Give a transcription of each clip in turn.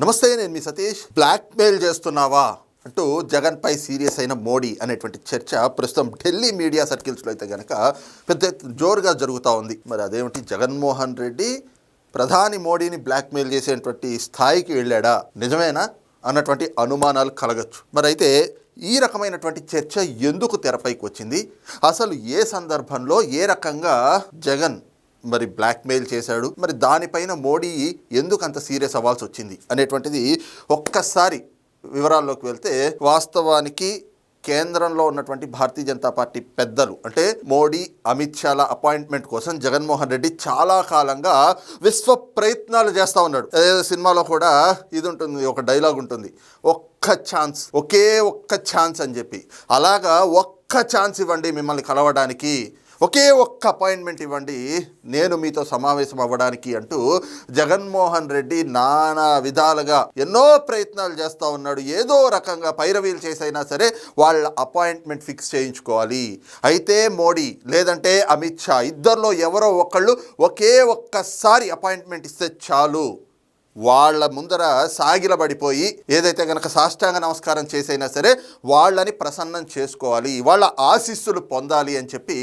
నమస్తే నేను మీ సతీష్. బ్లాక్మెయిల్ చేస్తున్నావా? అంటూ జగన్పై సీరియస్ అయిన మోడీ అనేటువంటి చర్చ ప్రస్తుతం ఢిల్లీ మీడియా సర్కిల్స్లో అయితే కనుక పెద్ద జోరుగా జరుగుతూ ఉంది. మరి అదేమిటి? జగన్మోహన్ రెడ్డి ప్రధాని మోడీని బ్లాక్మెయిల్ చేసేటువంటి స్థాయికి వెళ్ళాడా? నిజమేనా? అన్నటువంటి అనుమానాలు కలగచ్చు. మరి అయితే ఈ రకమైనటువంటి చర్చ ఎందుకు తెరపైకి వచ్చింది? అసలు ఏ సందర్భంలో ఏ రకంగా జగన్ మరి బ్లాక్మెయిల్ చేశాడు. మరి దానిపైన మోడీ ఎందుకు అంత సీరియస్ అవ్వాల్సి వచ్చింది అనేటువంటిది ఒక్కసారి వివరాల్లోకి వెళ్తే వాస్తవానికి కేంద్రంలో ఉన్నటువంటి భారతీయ జనతా పార్టీ పెద్దలు అంటే మోడీ అమిత్ షాల అపాయింట్మెంట్ కోసం జగన్మోహన్ రెడ్డి చాలా కాలంగా విశ్వ ప్రయత్నాలు చేస్తూ ఉన్నాడు. సినిమాలో కూడా ఇది ఉంటుంది ఒక డైలాగ్ ఉంటుంది ఒక్క ఛాన్స్ ఒకే ఒక్క ఛాన్స్ అని చెప్పి. అలాగా ఒక్క ఛాన్స్ ఇవ్వండి మిమ్మల్ని కలవడానికి. ఒకే ఒక్క అపాయింట్మెంట్ ఇవ్వండి. నేను మీతో సమావేశం అవ్వడానికి అంటూ జగన్మోహన్ రెడ్డి నానా విధాలుగా ఎన్నో ప్రయత్నాలు చేస్తూ ఉన్నాడు. ఏదో రకంగా పైరవీలు చేసైనా సరే వాళ్ళ అపాయింట్మెంట్ ఫిక్స్ చేయించుకోవాలి. అయితే మోడీ లేదంటే అమిత్ షా ఇద్దరిలో ఎవరో ఒకళ్ళు ఒకే ఒక్కసారి అపాయింట్మెంట్ ఇస్తే చాలు. వాళ్ళ ముందర సాగిలబడిపోయి ఏదైతే కనుక సాష్టాంగ నమస్కారం చేసైనా సరే వాళ్ళని ప్రసన్నం చేసుకోవాలి వాళ్ళ ఆశీస్సులు పొందాలి అని చెప్పి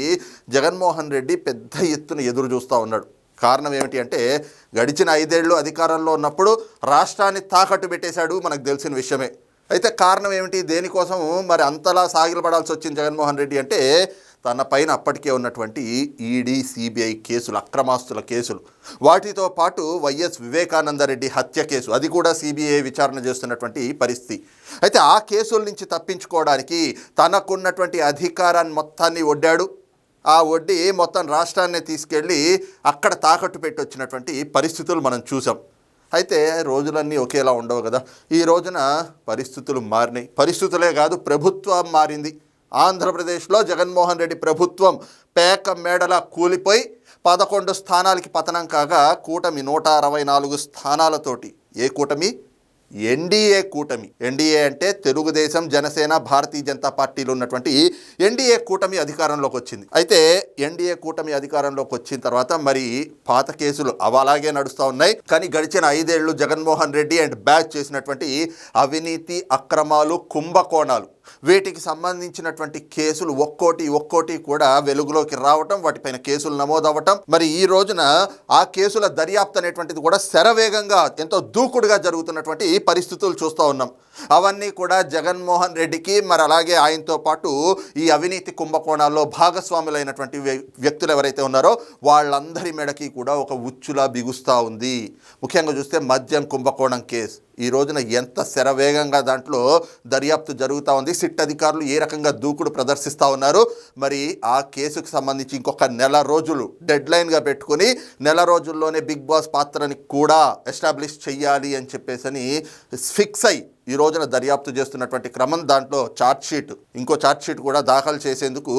జగన్మోహన్ రెడ్డి పెద్ద ఎత్తున ఎదురు చూస్తూ ఉన్నాడు. కారణం ఏమిటి అంటే గడిచిన ఐదేళ్ళు అధికారంలో ఉన్నప్పుడు రాష్ట్రాన్ని తాకట్టు పెట్టేశాడు మనకు తెలిసిన విషయమే. అయితే కారణం ఏమిటి? దేనికోసం మరి అంతలా సాగిలపడాల్సి వచ్చింది జగన్మోహన్ రెడ్డి అంటే తన పైన అప్పటికే ఉన్నటువంటి ఈడీ సిబిఐ కేసులు అక్రమాస్తుల కేసులు. వాటితో పాటు వైఎస్ వివేకానందరెడ్డి హత్య కేసు అది కూడా సిబిఐ విచారణ చేస్తున్నటువంటి పరిస్థితి. అయితే ఆ కేసుల నుంచి తప్పించుకోవడానికి తనకున్నటువంటి అధికారాన్ని మొత్తాన్ని ఒడ్డాడు. ఆ వడ్డీ మొత్తం రాష్ట్రాన్ని తీసుకెళ్ళి అక్కడ తాకట్టు పెట్టి వచ్చినటువంటి పరిస్థితులు మనం చూసాం. అయితే రోజులన్నీ ఒకేలా ఉండవు కదా. ఈ రోజున పరిస్థితులు మారినాయి. పరిస్థితులే కాదు ప్రభుత్వం మారింది. ఆంధ్రప్రదేశ్లో జగన్మోహన్ రెడ్డి ప్రభుత్వం పేక మేడల కూలిపోయి పదకొండు స్థానాలకి పతనం కాగా కూటమి నూట అరవై నాలుగు స్థానాలతోటి. ఏ కూటమి? ఎన్డీఏ కూటమి. ఎన్డీఏ అంటే తెలుగుదేశం జనసేన భారతీయ జనతా పార్టీలు ఉన్నటువంటి ఎన్డీఏ కూటమి అధికారంలోకి వచ్చింది. అయితే ఎన్డీఏ కూటమి అధికారంలోకి వచ్చిన తర్వాత మరి పాత కేసులు అవలాగే అలాగే నడుస్తూ ఉన్నాయి. కానీ గడిచిన ఐదేళ్ళు జగన్మోహన్ రెడ్డి అండ్ బ్యాచ్ చేసినటువంటి అవినీతి అక్రమాలు కుంభకోణాలు వీటికి సంబంధించినటువంటి కేసులు ఒక్కోటి ఒక్కోటి కూడా వెలుగులోకి రావటం వాటిపైన కేసులు నమోదవటం మరి ఈ రోజున ఆ కేసుల దర్యాప్తు అనేటువంటిది కూడా శరవేగంగా ఎంతో దూకుడుగా జరుగుతున్నటువంటి పరిస్థితులు చూస్తూ ఉన్నాం. అవన్నీ కూడా జగన్మోహన్ రెడ్డికి మరి అలాగే ఆయనతో పాటు ఈ అవినీతి కుంభకోణాల్లో భాగస్వాములైనటువంటి వ్య- వ్యక్తులు ఎవరైతే ఉన్నారో వాళ్ళందరి మెడకి కూడా ఒక ఉచ్చులా బిగుస్తూ ఉంది. ముఖ్యంగా చూస్తే మద్యం కుంభకోణం కేసు. ఈ రోజున ఎంత శరవేగంగా దాంట్లో దర్యాప్తు జరుగుతూ ఉంది. సిట్ అధికారులు ఏ రకంగా దూకుడు ప్రదర్శిస్తూ ఉన్నారు. మరి ఆ కేసుకు సంబంధించి ఇంకొక నెల రోజులు డెడ్ లైన్గా పెట్టుకుని నెల రోజుల్లోనే బిగ్ బాస్ పాత్రని కూడా ఎస్టాబ్లిష్ చేయాలి అని చెప్పేసి ఫిక్స్ అయ్యి ఈ రోజున దర్యాప్తు చేస్తున్నటువంటి క్రమం దాంట్లో ఛార్జ్ షీట్ ఇంకో ఛార్జ్ షీట్ కూడా దాఖలు చేసేందుకు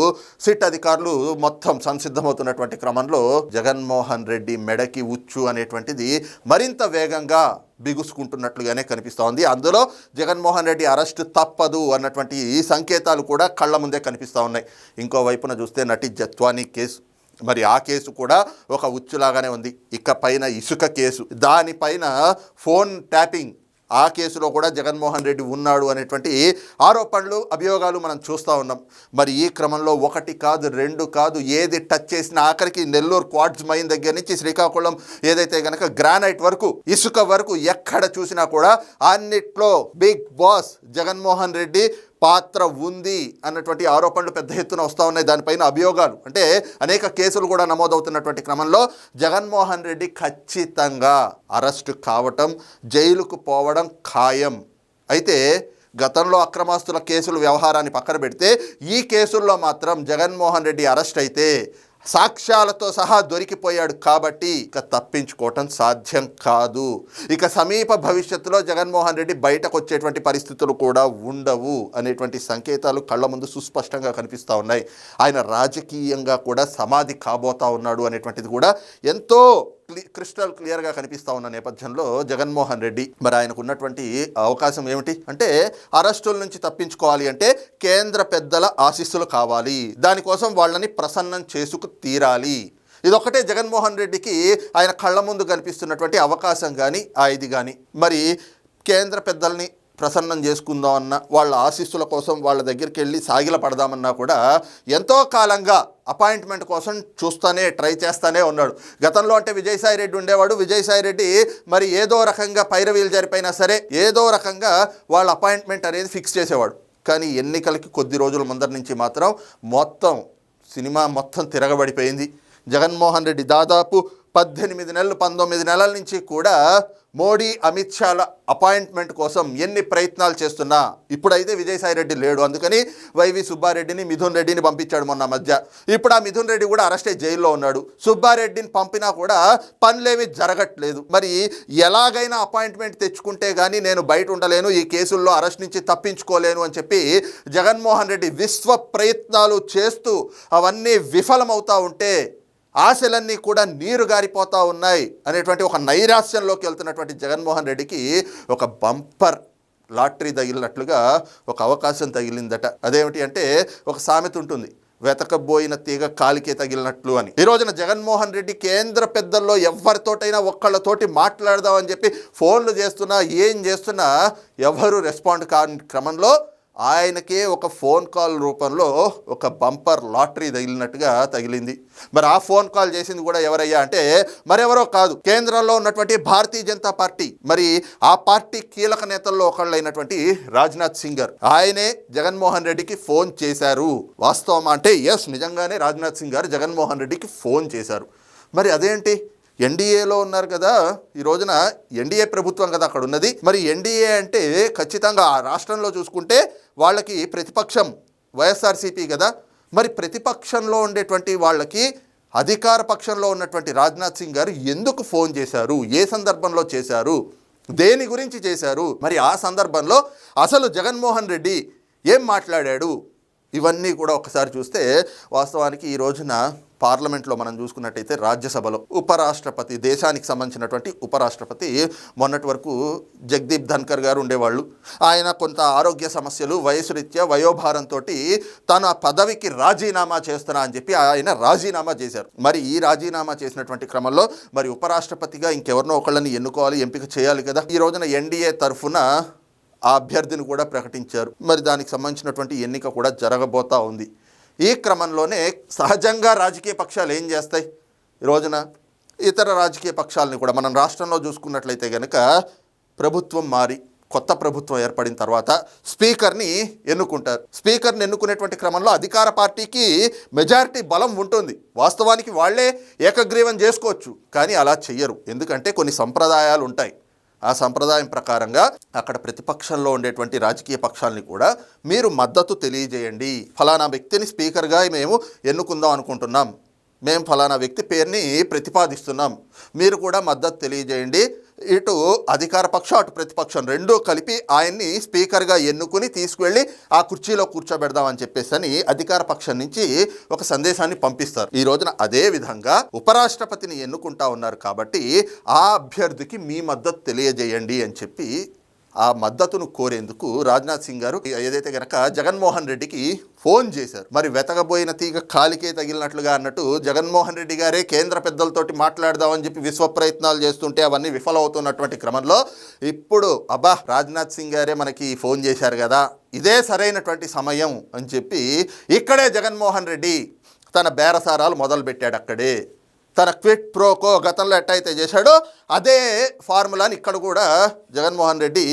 సిట్ అధికారులు మొత్తం సంసిద్ధమవుతున్నటువంటి క్రమంలో జగన్మోహన్ రెడ్డి మెడకి ఉచ్చు అనేటువంటిది మరింత వేగంగా బిగుసుకుంటున్నట్లుగానే కనిపిస్తోంది. అందులో జగన్మోహన్ రెడ్డి అరెస్ట్ తప్పదు అన్నటువంటి ఈ సంకేతాలు కూడా కళ్ళ ముందే కనిపిస్తూ ఉన్నాయి. ఇంకో వైపున చూస్తే నటి జత్వానీ కేసు. మరి ఆ కేసు కూడా ఒక ఉచ్చులాగానే ఉంది. ఇక పైన ఇసుక కేసు. దానిపైన ఫోన్ ట్యాపింగ్ ఆ కేసులో కూడా జగన్మోహన్ రెడ్డి ఉన్నాడు అనేటువంటి ఆరోపణలు అభియోగాలు మనం చూస్తూ ఉన్నాం. మరి ఈ క్రమంలో ఒకటి కాదు రెండు కాదు ఏది టచ్ చేసినా ఆఖరికి నెల్లూరు క్వాడ్స్ మైన్ దగ్గర నుంచి శ్రీకాకుళం ఏదైతే గనక గ్రానైట్ వరకు ఇసుక వరకు ఎక్కడ చూసినా కూడా అన్నిట్లో బిగ్ బాస్ జగన్మోహన్ రెడ్డి పాత్ర ఉంది అన్నటువంటి ఆరోపణలు పెద్ద ఎత్తున వస్తూ ఉన్నాయి. దానిపైన అభియోగాలు. అంటే అనేక కేసులు కూడా నమోదవుతున్నటువంటి క్రమంలో జగన్మోహన్ రెడ్డి ఖచ్చితంగా అరెస్టు కావటం జైలుకు పోవడం ఖాయం. అయితే గతంలో అక్రమాస్తుల కేసుల వ్యవహారాన్ని పక్కన పెడితే ఈ కేసుల్లో మాత్రం జగన్మోహన్ రెడ్డి అరెస్ట్ అయితే సాక్ష్యాలతో సహా దొరికిపోయాడు కాబట్టి ఇక తప్పించుకోవటం సాధ్యం కాదు. ఇక సమీప భవిష్యత్తులో జగన్మోహన్ రెడ్డి బయటకు వచ్చేటువంటి పరిస్థితులు కూడా ఉండవు అనేటువంటి సంకేతాలు కళ్ళ ముందు సుస్పష్టంగా కనిపిస్తూ ఉన్నాయి. ఆయన రాజకీయంగా కూడా సమాధి కాబోతా ఉన్నాడు అనేటువంటిది కూడా ఎంతో క్రిస్టల్ క్లియర్గా కనిపిస్తూ ఉన్న నేపథ్యంలో జగన్మోహన్ రెడ్డి. మరి ఆయనకు ఉన్నటువంటి అవకాశం ఏమిటి? అంటే అరెస్టుల నుంచి తప్పించుకోవాలి అంటే కేంద్ర పెద్దల ఆశీస్సులు కావాలి. దానికోసం వాళ్ళని ప్రసన్నం చేసుకు తీరాలి. ఇదొక్కటే జగన్మోహన్ రెడ్డికి ఆయన కళ్ళ ముందు కనిపిస్తున్నటువంటి అవకాశం కానీ ఆ ఇది కానీ మరి కేంద్ర పెద్దల్ని ప్రసన్నం చేసుకుందాం అన్న వాళ్ళ ఆశీస్సుల కోసం వాళ్ళ దగ్గరికి వెళ్ళి సాగిల పడదామన్నా కూడా ఎంతో కాలంగా అపాయింట్మెంట్ కోసం చూస్తూనే ట్రై చేస్తానే ఉన్నాడు. గతంలో అంటే విజయసాయి రెడ్డి ఉండేవాడు. విజయసాయి రెడ్డి మరి ఏదో రకంగా పైరవీలు జరిపోయినా సరే ఏదో రకంగా వాళ్ళ అపాయింట్మెంట్ అనేది ఫిక్స్ చేసేవాడు. కానీ ఎన్నికలకి కొద్ది రోజుల ముందర నుంచి మాత్రం మొత్తం సినిమా మొత్తం తిరగబడిపోయింది. జగన్మోహన్ రెడ్డి దాదాపు పద్దెనిమిది నెలలు పంతొమ్మిది నెలల నుంచి కూడా మోడీ అమిత్ షాల అపాయింట్మెంట్ కోసం ఎన్ని ప్రయత్నాలు చేస్తున్నా ఇప్పుడైతే విజయసాయి రెడ్డి లేడు. అందుకని వైవి సుబ్బారెడ్డిని మిథున్ రెడ్డిని పంపించాడు మొన్న మధ్య. ఇప్పుడు ఆ మిథున్ రెడ్డి కూడా అరెస్ట్ అయ్యి జైల్లో ఉన్నాడు. సుబ్బారెడ్డిని పంపినా కూడా పనులేమీ జరగట్లేదు. మరి ఎలాగైనా అపాయింట్మెంట్ తెచ్చుకుంటే కానీ నేను బయట ఉండలేను ఈ కేసుల్లో అరెస్ట్ నుంచి తప్పించుకోలేను అని చెప్పి జగన్మోహన్ రెడ్డి విశ్వ ప్రయత్నాలు చేస్తూ అవన్నీ విఫలమవుతా ఉంటే ఆశలన్నీ కూడా నీరు గారిపోతూ ఉన్నాయి అనేటువంటి ఒక నైరాశ్యంలోకి వెళ్తున్నటువంటి జగన్మోహన్ రెడ్డికి ఒక బంపర్ లాటరీ తగిలినట్లుగా ఒక అవకాశం తగిలిందట. అదేమిటి అంటే ఒక సామెత ఉంటుంది వెతకబోయిన తీగ కాలికే తగిలినట్లు అని. ఈ రోజున జగన్మోహన్ రెడ్డి కేంద్ర పెద్దల్లో ఎవరితోటైనా ఒక్కళ్ళతోటి మాట్లాడదామని చెప్పి ఫోన్లు చేస్తున్నా ఏం చేస్తున్నా ఎవరు రెస్పాండ్ కాని క్రమంలో ఆయనకే ఒక ఫోన్ కాల్ రూపంలో ఒక బంపర్ లాటరీ తగిలినట్టుగా తగిలింది. మరి ఆ ఫోన్ కాల్ చేసింది కూడా ఎవరయ్యా అంటే మరెవరో కాదు కేంద్రంలో ఉన్నటువంటి భారతీయ జనతా పార్టీ. మరి ఆ పార్టీ కీలక నేతల్లో ఒకళ్ళైనటువంటి రాజ్నాథ్ సింగ్ గారు ఆయనే జగన్మోహన్ రెడ్డికి ఫోన్ చేశారు. వాస్తవం అంటే ఎస్ నిజంగానే రాజ్నాథ్ సింగ్ గారు జగన్మోహన్ రెడ్డికి ఫోన్ చేశారు. మరి అదేంటి? ఎన్డీఏలో ఉన్నారు కదా ఈ రోజున ఎన్డీఏ ప్రభుత్వం కదా అక్కడ ఉన్నది. మరి ఎన్డీఏ అంటే ఖచ్చితంగా ఆ రాష్ట్రంలో చూసుకుంటే వాళ్ళకి ప్రతిపక్షం వైఎస్ఆర్సీపీ కదా. మరి ప్రతిపక్షంలో ఉండేటువంటి వాళ్ళకి అధికార పక్షంలో ఉన్నటువంటి రాజ్నాథ్ సింగ్ గారు ఎందుకు ఫోన్ చేశారు? ఏ సందర్భంలో చేశారు? దేని గురించి చేశారు? మరి ఆ సందర్భంలో అసలు జగన్మోహన్ రెడ్డి ఏం మాట్లాడాడు? ఇవన్నీ కూడా ఒకసారి చూస్తే వాస్తవానికి ఈ రోజున పార్లమెంట్లో మనం చూసుకున్నట్టయితే రాజ్యసభలో ఉపరాష్ట్రపతి దేశానికి సంబంధించినటువంటి ఉపరాష్ట్రపతి మొన్నటి వరకు జగదీప్ ధన్కర్ గారు ఉండేవాళ్ళు. ఆయన కొంత ఆరోగ్య సమస్యలు వయసురీత్యా వయోభారంతో తన పదవికి రాజీనామా చేస్తున్నా అని చెప్పి ఆయన రాజీనామా చేశారు. మరి ఈ రాజీనామా చేసినటువంటి క్రమంలో మరి ఉపరాష్ట్రపతిగా ఇంకెవరినో ఒకళ్ళని ఎన్నుకోవాలి ఎంపిక చేయాలి కదా? ఈ రోజున ఎన్డీఏ తరఫున ఆ అభ్యర్థిని కూడా ప్రకటించారు. మరి దానికి సంబంధించినటువంటి ఎన్నిక కూడా జరగబోతా ఉంది. ఈ క్రమంలోనే సహజంగా రాజకీయ పక్షాలు ఏం చేస్తాయి? ఈ రోజున ఇతర రాజకీయ పక్షాలని కూడా మనం రాష్ట్రంలో చూసుకున్నట్లయితే కనుక ప్రభుత్వం మారి కొత్త ప్రభుత్వం ఏర్పడిన తర్వాత స్పీకర్ని ఎన్నుకుంటారు. స్పీకర్ని ఎన్నుకునేటువంటి క్రమంలో అధికార పార్టీకి మెజారిటీ బలం ఉంటుంది. వాస్తవానికి వాళ్ళే ఏకగ్రీవం చేసుకోవచ్చు. కానీ అలా చెయ్యరు. ఎందుకంటే కొన్ని సంప్రదాయాలు ఉంటాయి. ఆ సంప్రదాయం ప్రకారంగా అక్కడ ప్రతిపక్షంలో ఉండేటువంటి రాజకీయ పక్షాలని కూడా మీరు మద్దతు తెలియజేయండి. ఫలానా వ్యక్తిని స్పీకర్గా మేము ఎన్నుకుందాం అనుకుంటున్నాం. మేము ఫలానా వ్యక్తి పేరుని ప్రతిపాదిస్తున్నాం. మీరు కూడా మద్దతు తెలియజేయండి. ఇటు అధికార పక్షం అటు ప్రతిపక్షం రెండూ కలిపి ఆయన్ని స్పీకర్గా ఎన్నుకుని తీసుకువెళ్ళి ఆ కుర్చీలో కూర్చోబెడదామని చెప్పేసి అని అధికార పక్షం నుంచి ఒక సందేశాన్ని పంపిస్తారు. ఈ రోజున అదే విధంగా ఉపరాష్ట్రపతిని ఎన్నుకుంటా ఉన్నారు కాబట్టి ఆ అభ్యర్థికి మీ మద్దతు తెలియజేయండి అని చెప్పి ఆ మద్దతును కోరేందుకు రాజ్నాథ్ సింగ్ గారు ఏదైతే గనక జగన్మోహన్ రెడ్డికి ఫోన్ చేశారు. మరి వెతకబోయిన తీగ కాలికే తగిలినట్లుగా అన్నట్టు జగన్మోహన్ రెడ్డి గారే కేంద్ర పెద్దలతోటి మాట్లాడదామని చెప్పి విశ్వ ప్రయత్నాలు చేస్తుంటే అవన్నీ విఫలమవుతున్నటువంటి క్రమంలో ఇప్పుడు అబ్బా రాజ్నాథ్ సింగ్ గారే మనకి ఫోన్ చేశారు కదా ఇదే సరైనటువంటి సమయం అని చెప్పి ఇక్కడే జగన్మోహన్ రెడ్డి తన బేరసారాలు మొదలుపెట్టాడు అక్కడే. తన క్విట్ ప్రోకో గతంలో ఎట్టయితే చేశాడో అదే ఫార్ములాని ఇక్కడ కూడా జగన్మోహన్ రెడ్డి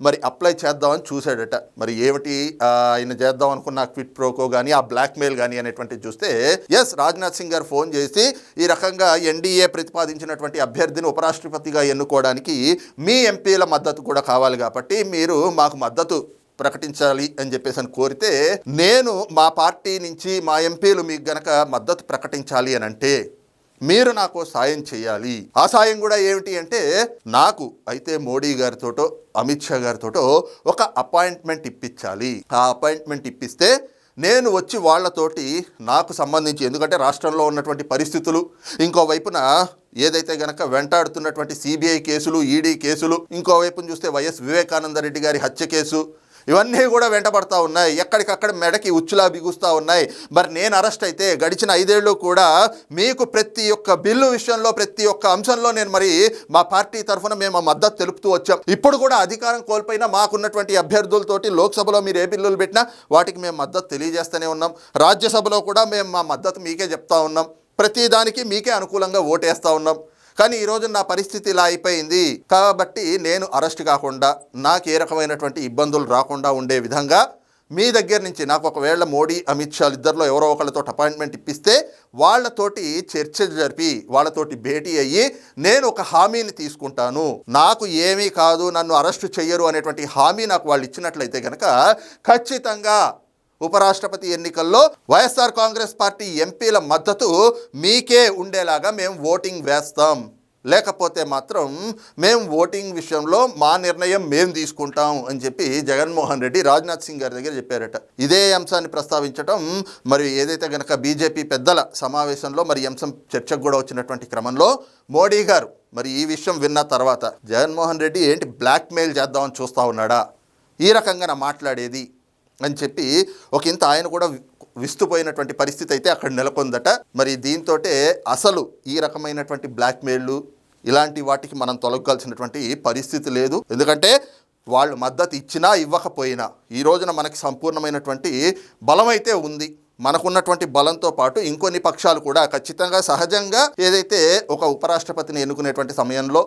మరి అప్లై చేద్దామని చూశాడట. మరి ఏమిటి ఆయన చేద్దాం అనుకున్న క్విట్ ప్రోకో కానీ ఆ బ్లాక్మెయిల్ కానీ అనేటువంటిది చూస్తే ఎస్ రాజ్నాథ్ సింగ్ గారు ఫోన్ చేసి ఈ రకంగా ఎన్డీఏ ప్రతిపాదించినటువంటి అభ్యర్థిని ఉపరాష్ట్రపతిగా ఎన్నుకోవడానికి మీ ఎంపీల మద్దతు కూడా కావాలి కాబట్టి మీరు మాకు మద్దతు ప్రకటించాలి అని చెప్పేసి అని కోరితే నేను మా పార్టీ నుంచి మా ఎంపీలు మీకు గనక మద్దతు ప్రకటించాలి అని అంటే మీరు నాకు సాయం చేయాలి. ఆ సాయం కూడా ఏమిటి అంటే నాకు అయితే మోడీ గారితోటో అమిత్ షా గారితోటో ఒక అపాయింట్మెంట్ ఇప్పించాలి. ఆ అపాయింట్మెంట్ ఇప్పిస్తే నేను వచ్చి వాళ్ళతోటి నాకు సంబంధించి ఎందుకంటే రాష్ట్రంలో ఉన్నటువంటి పరిస్థితులు ఇంకో వైపున ఏదైతే గనక వెంటాడుతున్నటువంటి సిబిఐ కేసులు ఈడీ కేసులు ఇంకోవైపున చూస్తే వైఎస్ వివేకానంద రెడ్డి గారి హత్య కేసు ఇవన్నీ కూడా వెంటబడతా ఉన్నాయి. ఎక్కడికక్కడ మెడకి ఉచ్చులా బిగుస్తూ ఉన్నాయి. మరి నేను అరెస్ట్ అయితే గడిచిన ఐదేళ్ళు కూడా మీకు ప్రతి ఒక్క బిల్లు విషయంలో ప్రతి ఒక్క అంశంలో నేను మరి మా పార్టీ తరఫున మేము మా మద్దతు తెలుపుతూ వచ్చాం. ఇప్పుడు కూడా అధికారం కోల్పోయినా మాకున్నటువంటి అభ్యర్థులతోటి లోక్సభలో మీరు ఏ బిల్లులు పెట్టినా వాటికి మేము మద్దతు తెలియజేస్తూనే ఉన్నాం. రాజ్యసభలో కూడా మేము మా మద్దతు మీకే చెప్తా ఉన్నాం. ప్రతిదానికి మీకే అనుకూలంగా ఓటేస్తూ ఉన్నాం. కానీ ఈరోజు నా పరిస్థితి ఇలా అయిపోయింది. కాబట్టి నేను అరెస్ట్ కాకుండా నాకు ఏ రకమైనటువంటి ఇబ్బందులు రాకుండా ఉండే విధంగా మీ దగ్గర నుంచి నాకు ఒకవేళ మోడీ అమిత్ షా ఇద్దరిలో ఎవరో ఒకరితో అపాయింట్మెంట్ ఇప్పిస్తే వాళ్ళతోటి చర్చలు జరిపి వాళ్ళతోటి భేటీ అయ్యి నేను ఒక హామీని తీసుకుంటాను. నాకు ఏమీ కాదు నన్ను అరెస్టు చెయ్యరు అనేటువంటి హామీ నాకు వాళ్ళు ఇచ్చినట్లయితే కనుక ఖచ్చితంగా ఉపరాష్ట్రపతి ఎన్నికల్లో వైఎస్ఆర్ కాంగ్రెస్ పార్టీ ఎంపీల మద్దతు మీకే ఉండేలాగా మేము ఓటింగ్ వేస్తాం. లేకపోతే మాత్రం మేము ఓటింగ్ విషయంలో మా నిర్ణయం మేము తీసుకుంటాం అని చెప్పి జగన్మోహన్ రెడ్డి రాజ్నాథ్ సింగ్ గారి దగ్గర చెప్పారట. ఇదే అంశాన్ని ప్రస్తావించడం మరి ఏదైతే గనక బీజేపీ పెద్దల సమావేశంలో మరి అంశం చర్చకు కూడా వచ్చినటువంటి క్రమంలో మోడీ గారు మరి ఈ విషయం విన్న తర్వాత జగన్మోహన్ రెడ్డి ఏంటి బ్లాక్మెయిల్ చేద్దామని చూస్తూ ఉన్నాడా? ఈ రకంగా నా మాట్లాడేది అని చెప్పి ఒక ఇంత ఆయన కూడా విస్తుపోయినటువంటి పరిస్థితి అయితే అక్కడ నెలకొందట. మరి దీంతో అసలు ఈ రకమైనటువంటి బ్లాక్మెయిల్లు ఇలాంటి వాటికి మనం తొలగాల్సినటువంటి పరిస్థితి లేదు. ఎందుకంటే వాళ్ళు మద్దతు ఇచ్చినా ఇవ్వకపోయినా ఈ రోజున మనకి సంపూర్ణమైనటువంటి బలం అయితే ఉంది. మనకున్నటువంటి బలంతో పాటు ఇంకొన్ని పక్షాలు కూడా ఖచ్చితంగా సహజంగా ఏదైతే ఒక ఉపరాష్ట్రపతిని ఎన్నుకునేటువంటి సమయంలో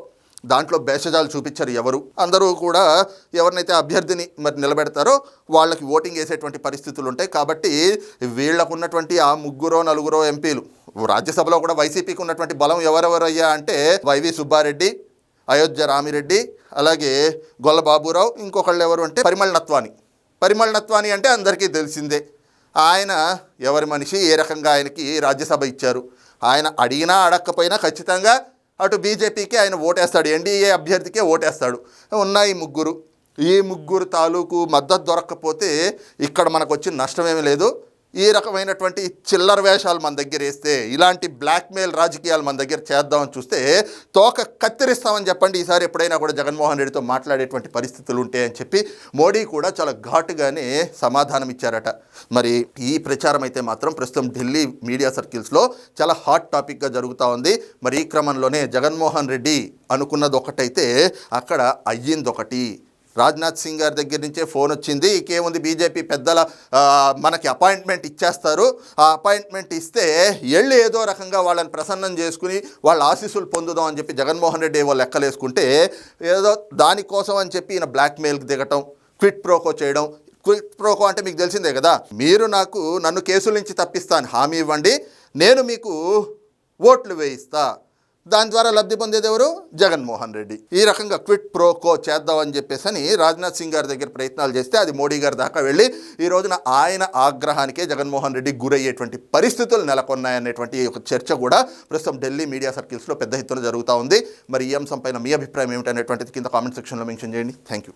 దాంట్లో భేషజాలు చూపించారు ఎవరు. అందరూ కూడా ఎవరినైతే అభ్యర్థిని మరి నిలబెడతారో వాళ్ళకి ఓటింగ్ వేసేటువంటి పరిస్థితులు ఉంటాయి కాబట్టి వీళ్ళకు ఉన్నటువంటి ఆ ముగ్గురో నలుగురో ఎంపీలు రాజ్యసభలో కూడా వైసీపీకి ఉన్నటువంటి బలం ఎవరెవరయ్యా అంటే వైవి సుబ్బారెడ్డి అయోధ్య రామిరెడ్డి అలాగే గొల్ల బాబురావు ఇంకొకళ్ళు ఎవరు అంటే పరిమళ నత్వాని. పరిమళ నత్వాని అంటే అందరికీ తెలిసిందే. ఆయన ఎవరి మనిషి? ఏ రకంగా ఆయనకి రాజ్యసభ ఇచ్చారు? ఆయన అడిగినా అడగకపోయినా ఖచ్చితంగా అటు బీజేపీకి ఆయన ఓటేస్తాడు ఎన్డీఏ అభ్యర్థికే ఓటేస్తాడు. ఉన్నాయి ముగ్గురు. ఈ ముగ్గురు తాలూకు మద్దతు దొరక్కపోతే ఇక్కడ మనకు వచ్చిన నష్టమేమీ లేదు. ఈ రకమైనటువంటి చిల్లర వేషాలు మన దగ్గర వేస్తే ఇలాంటి బ్లాక్మెయిల్ రాజకీయాలు మన దగ్గర చేద్దామని చూస్తే తోక కత్తిరిస్తామని చెప్పండి. ఈసారి ఎప్పుడైనా కూడా జగన్మోహన్ రెడ్డితో మాట్లాడేటువంటి పరిస్థితులు ఉంటాయని చెప్పి మోడీ కూడా చాలా ఘాటుగానే సమాధానం ఇచ్చారట. మరి ఈ ప్రచారం అయితే మాత్రం ప్రస్తుతం ఢిల్లీ మీడియా సర్కిల్స్లో చాలా హాట్ టాపిక్గా జరుగుతూ ఉంది. మరి ఈ క్రమంలోనే జగన్మోహన్ రెడ్డి అనుకున్నది ఒకటైతే అక్కడ అయ్యింది ఒకటి రాజ్నాథ్ సింగ్ గారి దగ్గర నుంచే ఫోన్ వచ్చింది. ఇంకేముంది? బీజేపీ పెద్దల మనకి అపాయింట్మెంట్ ఇచ్చేస్తారు. ఆ అపాయింట్మెంట్ ఇస్తే ఎళ్ళు ఏదో రకంగా వాళ్ళని ప్రసన్నం చేసుకుని వాళ్ళ ఆశీస్సులు పొందుదాం అని చెప్పి జగన్మోహన్ రెడ్డి వాళ్ళు లెక్కలేసుకుంటే ఏదో దానికోసం అని చెప్పి ఈయన బ్లాక్మెయిల్కి దిగటం క్విట్ ప్రోకో చేయడం. క్విట్ ప్రోకో అంటే మీకు తెలిసిందే కదా? మీరు నాకు నన్ను కేసుల నుంచి తప్పిస్తాను హామీ ఇవ్వండి. నేను మీకు ఓట్లు వేయిస్తా. దాని ద్వారా లబ్ధి పొందేది ఎవరు? జగన్మోహన్ రెడ్డి. ఈ రకంగా క్విట్ ప్రోకో చేద్దామని చెప్పేసి అని రాజ్నాథ్ సింగ్ గారి దగ్గర ప్రయత్నాలు చేస్తే అది మోడీ గారి దాకా వెళ్ళి ఈ రోజున ఆయన ఆగ్రహానికే జగన్మోహన్ రెడ్డి గురయ్యేటువంటి పరిస్థితులు నెలకొన్నాయనేటువంటి ఒక చర్చ కూడా ప్రస్తుతం ఢిల్లీ మీడియా సర్కిల్స్లో పెద్ద ఎత్తున జరుగుతూ ఉంది. మరి ఈ అంశం పైన మీ అభిప్రాయం ఏమిటనేటువంటిది కింద కామెంట్ సెక్షన్లో మెన్షన్ చేయండి. Thank you.